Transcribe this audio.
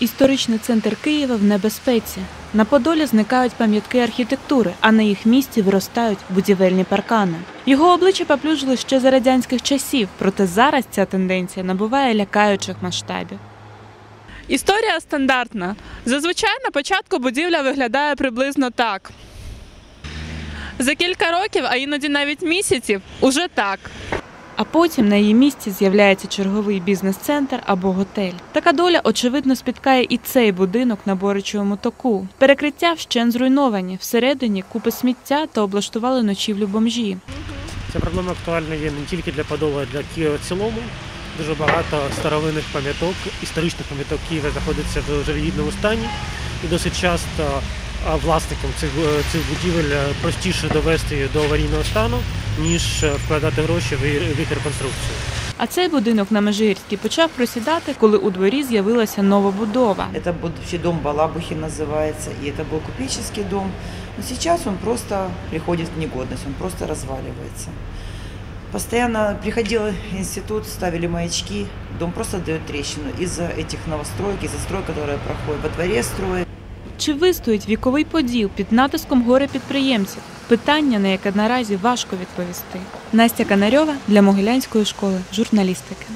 Історичний центр Києва в небезпеці. На Подолі зникають пам'ятки архітектури, а на їх місці виростають будівельні паркани. Його обличчя поплюжили ще за радянських часів, проте зараз ця тенденція набуває лякаючих масштабів. Історія стандартна. Зазвичай на початку будівля виглядає приблизно так. За кілька років, а іноді навіть місяців, уже так. А потім на її місці з'являється черговий бізнес-центр або готель. Така доля, очевидно, спіткає і цей будинок на Боричевому току. Перекриття вщен зруйновані. Всередині купи сміття та облаштували ночівлю бомжі. Ця проблема актуальна є не тільки для Подола, а для Києва в цілому. Дуже багато старовинних пам'яток, історичних пам'яток Києва знаходиться в жалюгідному стані. І досить часто власникам цих, е, цих будівель е, простіше довести їх до аварійного стану, ніж е, вкладати гроші в її- в їх реконструкцію. А цей будинок на Межигірській почав просідати, коли у дворі з'явилася новобудова. Это будущий дом Балабухи называется, и это был купеческий дом. Но сейчас он просто приходит в негодность, он просто разваливается. Постоянно приходил институт, ставили маячки, дом просто дает трещину из-за этих новостроек, из-за строй, которые проходят во дворе строят. Чи вистоїть віковий поділ під натиском горе підприємців? Питання, на яке наразі важко відповісти. Настя Канарьова для Могилянської школи журналістики.